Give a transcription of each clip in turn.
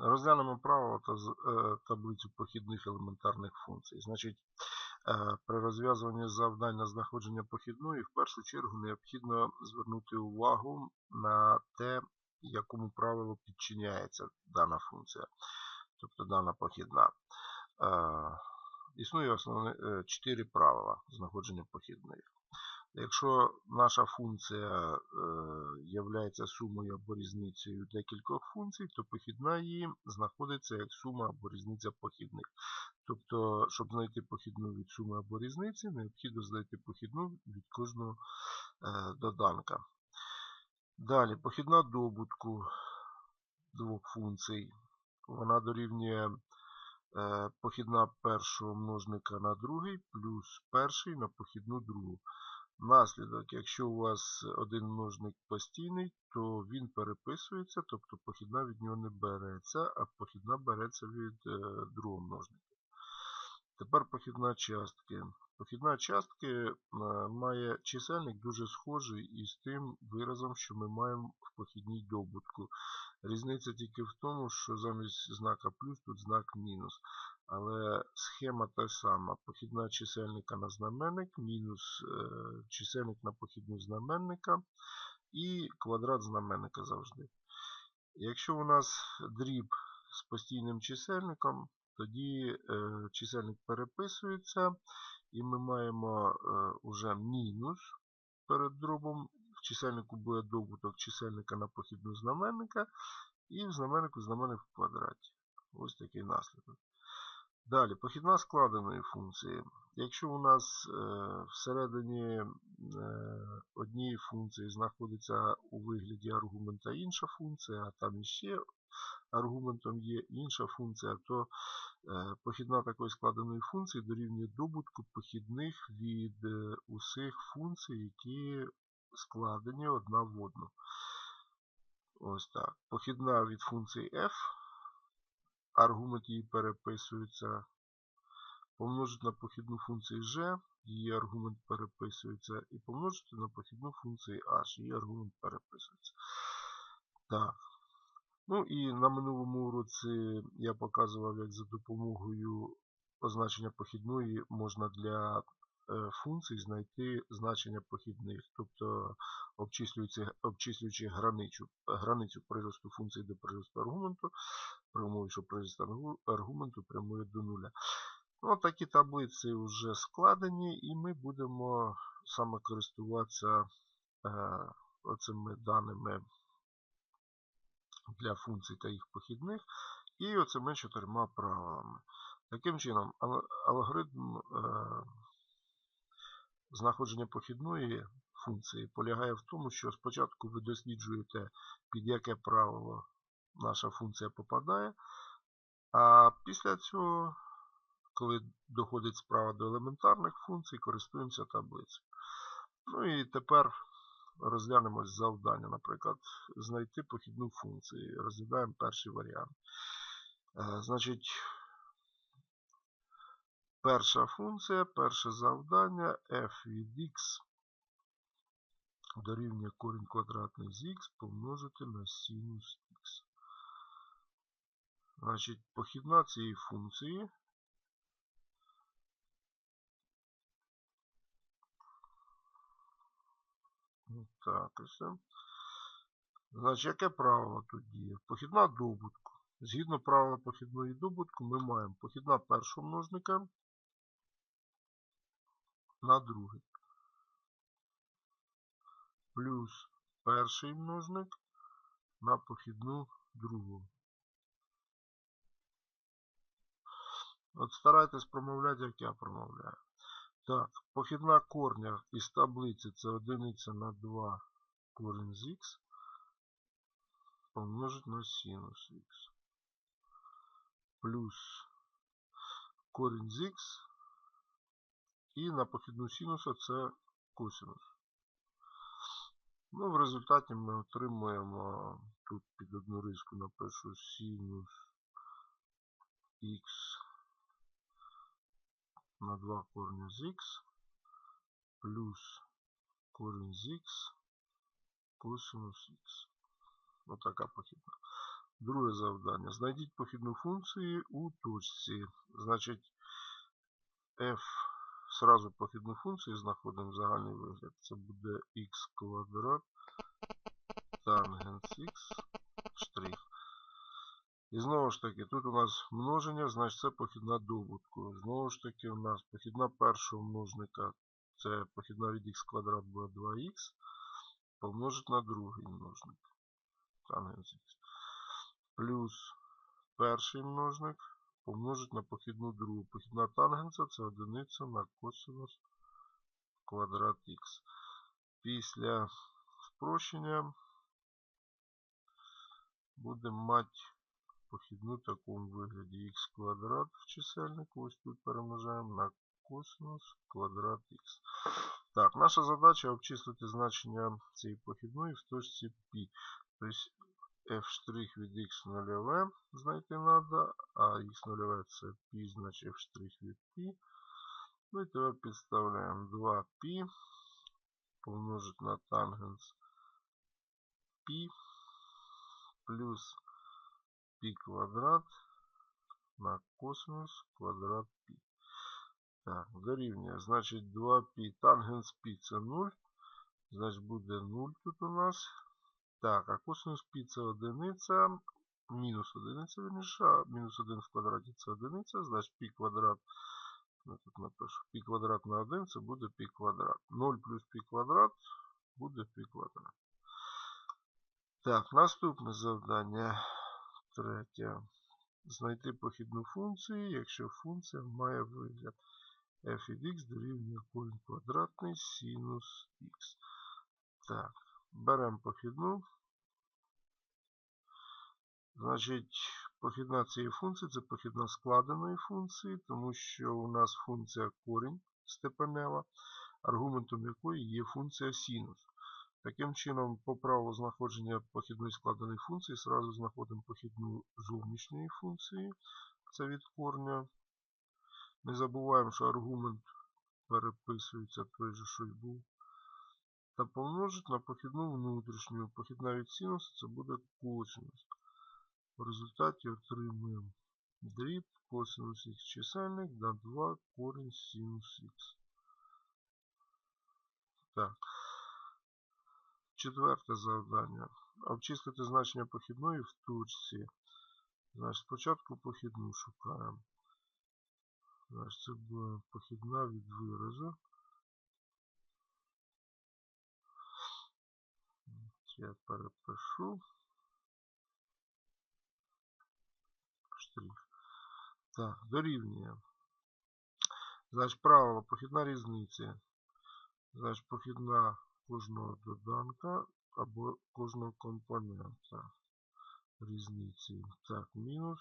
Розглянемо правило та е, таблицю похідних елементарних функцій. Значить, е, при розв'язуванні завдань на знаходження похідної в першу чергу необхідно звернути увагу на те, якому правилу підчиняється дана функція, тобто дана похідна. Е, Існує основне чотири правила знаходження похідних. Якщо наша функція е, являється сумою або різницею декількох функцій, то похідна її знаходиться як сума або різниця похідних. Тобто, щоб знайти похідну від суми або різниці, необхідно знайти похідну від кожного е, доданка. Далі, похідна добутку двох функцій. Вона дорівнює е, похідна першого множника на другий плюс перший на похідну другу. Наслідок, якщо у вас один множник постійний, то він переписується, тобто похідна від нього не береться, а похідна береться від е, другого множника. Тепер похідна частки. Похідна частки е, має чисельник дуже схожий із тим виразом, що ми маємо в похідній добутку. Різниця тільки в тому, що замість знака плюс тут знак мінус. Але схема та сама. Похідна чисельника на знаменник, мінус е, чисельник на похідну знаменника і квадрат знаменника завжди. Якщо у нас дріб з постійним чисельником, тоді е, чисельник переписується, і ми маємо е, уже мінус перед дробом. В чисельнику буде добуток чисельника на похідну знаменника, і в знаменнику знаменник в квадраті. Ось такий наслідок. Далі, похідна складеної функції. Якщо у нас е, всередині е, однієї функції знаходиться у вигляді аргумента інша функція, а там іще аргументом є інша функція, то е, похідна такої складеної функції дорівнює добутку похідних від усіх функцій, які складені одна в одну. Ось так. Похідна від функції f аргумент її переписується. Помножити на похідну функцію g, її аргумент переписується. І помножити на похідну функцію h, її аргумент переписується. Так. Ну і на минулому уроці я показував, як за допомогою позначення похідної можна для е, функцій знайти значення похідних, тобто обчислюючи, границю, границю приросту функції до приросту аргументу, що прирост аргументу прямує до нуля. Ну, такі таблиці вже складені, і ми будемо саме користуватися е, оцими даними для функцій та їх похідних, і оцими чотирма правилами. Таким чином, алгоритм е, знаходження похідної функції полягає в тому, що спочатку ви досліджуєте, під яке правило наша функція попадає, а після цього, коли доходить справа до елементарних функцій, користуємося таблицею. Ну і тепер розглянемо завдання, наприклад, знайти похідну функцію. Розглядаємо перший варіант. Е, Значить, перша функція, перше завдання f від x дорівнює корінь квадратний з x помножити на синус. Значить, похідна цієї функції Так, ось. Значить, яке правило тут діє? Похідна добутку. Згідно правила похідної добутку, ми маємо похідна першого множника на другий. Плюс перший множник на похідну другу. От старайтесь промовляти, як я промовляю. Так, похідна корня із таблиці це одиниця на 2 корінь з х помножить на синус х. Плюс корінь з х і на похідну синуса це косинус. Ну, в результаті ми отримуємо тут під одну риску напишу синус х на 2 корня з х плюс корінь з х косинус х. Ось така похідна. Друге завдання. Знайдіть похідну функцію у точці. Значить, f сразу похідну функцію знаходимо в загальний вигляд. Це буде x квадрат тангенс x штрих. І знову ж таки, тут у нас множення, значить це похідна добутку. Знову ж таки, у нас похідна першого множника це похідна від х квадрат буде 2х, помножить на другий множник. Плюс перший множник помножить на похідну другу. Похідна тангенса це одиниця на косинус квадрат х. Після спрощення будемо мати похідну в такому вигляді х квадрат в чисельнику. Ось тут перемножаємо на косинус квадрат х. Так, наша задача обчислити значення цієї похідної в точці π. Тобто f' від x нульове знайти треба, а x нульове це π, значить f' від π. Ну і тепер підставляємо 2π помножить на тангенс π плюс π квадрат на косинус квадрат π. Так, дорівнює. Значить 2π тангенс π це 0. Значить буде 0 тут у нас. Так, а косинус π це одиниця. Мінус одиниця, верніше, а мінус 1 в квадраті це одиниця. Значить π квадрат. Я тут напишу. π квадрат на 1 це буде π квадрат. 0 плюс π квадрат буде π квадрат. Так, наступне завдання. Третє. Знайти похідну функцію, якщо функція має вигляд f від x дорівнює корінь квадратний синус x. Так, беремо похідну. Значить, похідна цієї функції це похідна складеної функції, тому що у нас функція корінь степенева, аргументом якої є функція синус. Таким чином, по правилу знаходження похідної складеної функції, зразу знаходимо похідну зовнішньої функції, це від корня. Не забуваємо, що аргумент переписується той же, що й був. Та помножить на похідну внутрішню. Похідна від синусу це буде косинус. В результаті отримуємо дріб косинус х чисельник на 2 корінь синус х. Так. Четверте завдання. Обчислити значення похідної в точці. Значить, спочатку похідну шукаємо. Значить, це буде похідна від виразу. Я перепишу. Штрих. Так, дорівнює. Значить, правило похідна різниця. Значить, похідна кожного доданка або кожного компонента різниці. Так, мінус.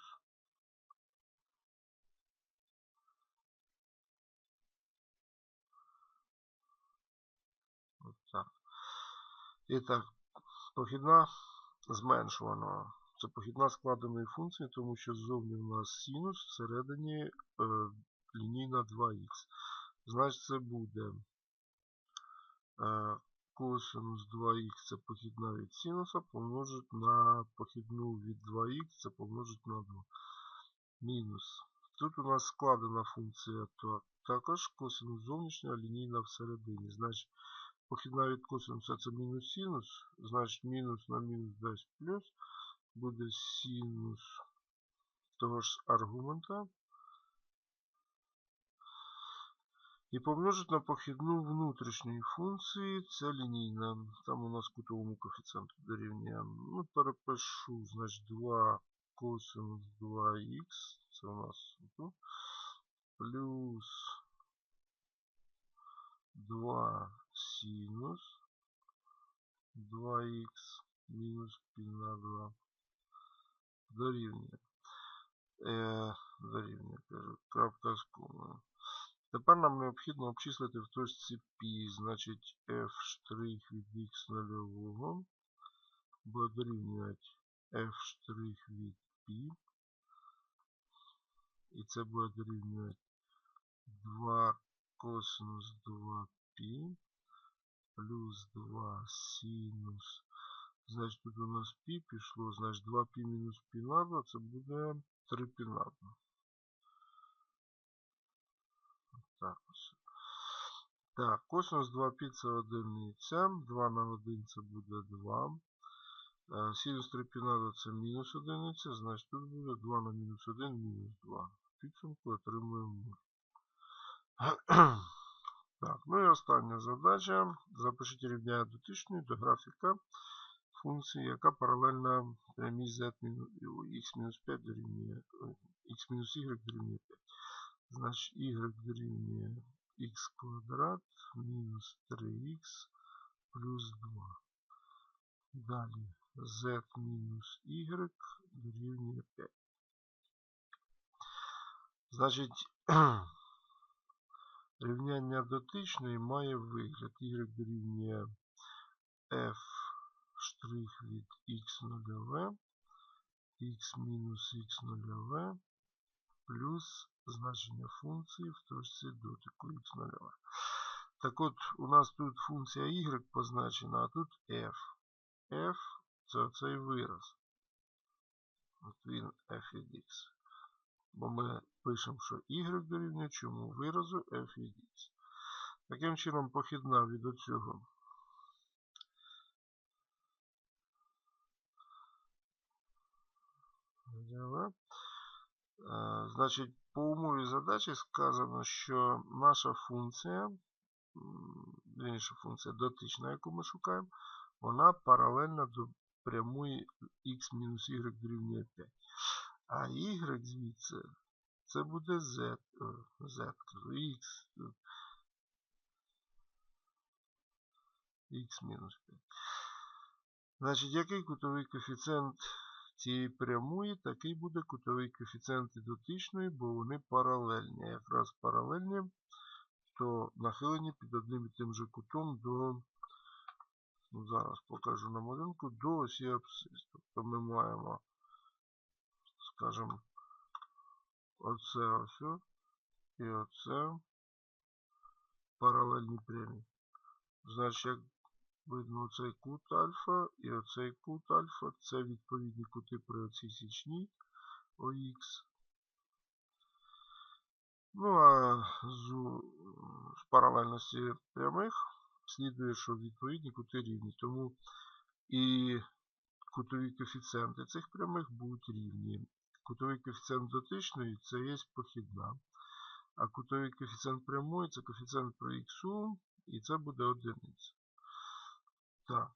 Отак. І так, похідна зменшувана. Це похідна складеної функції, тому що ззовні у нас синус, всередині е, лінійна 2х. Значить, це буде е, косинус 2х це похідна від синуса, помножить на похідну від 2х, це помножить на 2. Мінус. Тут у нас складена функція так, також косинус зовнішня, лінійна всередині. Значить, похідна від косинуса це мінус синус, значить мінус на мінус дасть плюс. Буде синус того ж аргумента. І помножить на похідну внутрішньої функції, це лінійна. Там у нас кутовому коефіцієнту дорівнює. Ну, перепишу, значить, 2 косинус 2х. Це у нас тут. Плюс 2 синус 2х мінус π на 2. Дорівнює. Е, дорівнює, кажу, крапка з комою. Тепер нам необхідно обчислити в точці π, значить f' від x нульового буде дорівнювати f' від π. І це буде дорівнювати 2 косинус 2π плюс 2 синус Значить, тут у нас пі пішло, значить 2 пі мінус пі на 2, це буде 3 пі на 2. Так ось. Так, косинус 2 пі це одиниця. 2 на 1 це буде 2. Е, Синус 3 пі на 2 це мінус одиниця, значить тут буде 2 на мінус 1 мінус 2. Підсумку отримуємо 0. Так, ну і остання задача. Запишіть рівняння дотичної до графіка функції, яка паралельна прямій z x-5 дорівнює x-y дорівнює 5. Значить, y дорівнює x квадрат мінус 3x плюс 2. Далі z мінус y дорівнює 5. Значить, рівняння дотичної має вигляд y дорівнює f від x нульове, x мінус x нульове плюс значення функції в точці дотику x нульове. Так от, у нас тут функція y позначена, а тут f. f це оцей вираз. От він f від x. Бо ми пишемо, що y дорівнює чому виразу f від x. Таким чином, похідна від оцього Взяла. Е, Значить, по умові задачі сказано, що наша функція, інша функція дотична, яку ми шукаємо, вона паралельна до прямої x-y дорівнює 5. А y звідси це буде z, z x, x мінус 5. Значить, який кутовий коефіцієнт цієї прямої, такий буде кутовий коефіцієнт і дотичної, бо вони паралельні. Якраз паралельні, то нахилені під одним і тим же кутом до, ну, зараз покажу на малюнку, до осі абсцис. Тобто ми маємо, скажімо, оце ось і оце паралельні прямі. Значить, видно оцей кут альфа і оцей кут альфа. Це відповідні кути при оцій січній ОХ. Ну, а з паралельності прямих слідує, що відповідні кути рівні. Тому і кутові коефіцієнти цих прямих будуть рівні. Кутовий коефіцієнт дотичної це є похідна. А кутовий коефіцієнт прямої це коефіцієнт при х, і це буде одиниця. Так.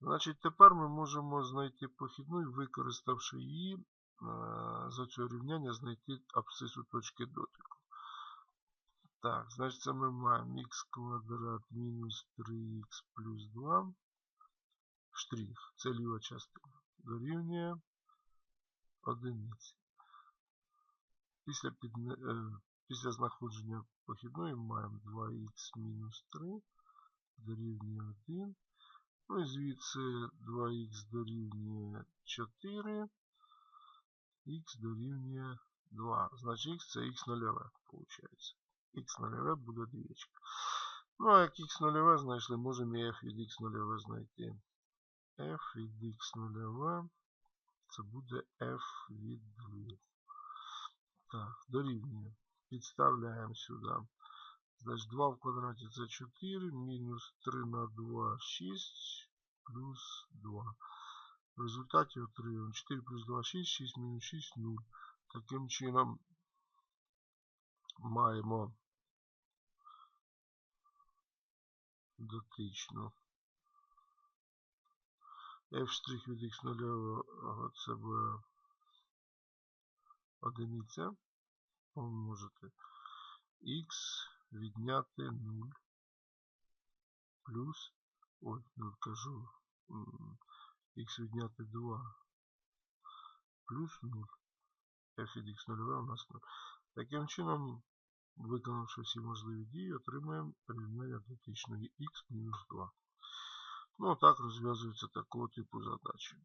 Значить, тепер ми можемо знайти похідну і використавши її, е, за цього рівняння знайти абсцису точки дотику. Так, значить, це ми маємо х квадрат мінус 3х плюс 2. Штрих, це ліва частина. Дорівнює одиниці. Після, під, е, після знаходження похідної маємо 2х мінус 3 дорівнює 1. Ну і звідси 2х дорівнює 4, х дорівнює 2. Значить х це х нульове, виходить. х нульове буде двічка. Ну, а як х нульове знайшли, можемо і f від х нульове знайти. f від х нульове це буде f від 2. Так, дорівнює. Підставляємо сюди. Значить, 2 в квадраті це 4, мінус 3 на 2 6, плюс 2. В результаті отримуємо 4 плюс 2 6, 6 мінус 6 0. Таким чином маємо дотичну. f' від x0 це буде одиниця. Помножити x відняти 0 плюс, ой, 0 кажу, х відняти 2 плюс 0. f від x 0 у нас 0. Таким чином, виконавши всі можливі дії, отримаємо рівняння дотичної х мінус 2. Ну, так розв'язується такого типу задачі.